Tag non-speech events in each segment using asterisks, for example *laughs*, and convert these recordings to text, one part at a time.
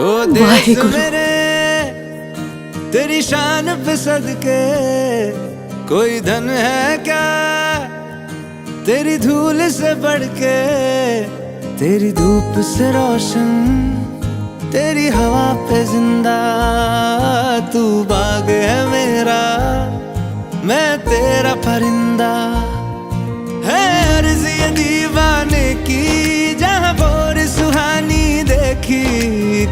ओ देश मेरे तेरी शान पे सदके कोई धन है क्या तेरी धूल से बढ़ के तेरी धूप से रोशन तेरी हवा पे जिंदा तू बाग है मेरा मैं तेरे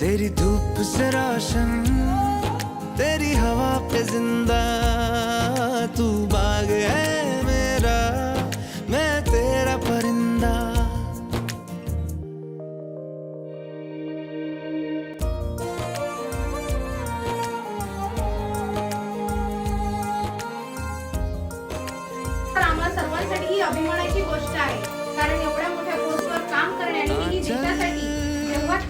तेरी धूप से रोशन तेरी हवा पे जिंदा तू बाग है मेरा मैं तेरा परिंदा सर्वांसाठी ही अभिमानाची गोष्ट आहे कारण एवढ्या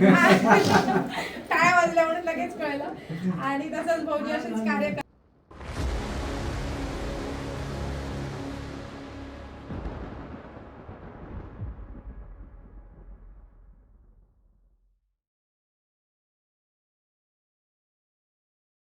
*laughs* काय वाजल्या म्हणून लगेच कळलं आणि तसंच भाऊजी असेच कार्य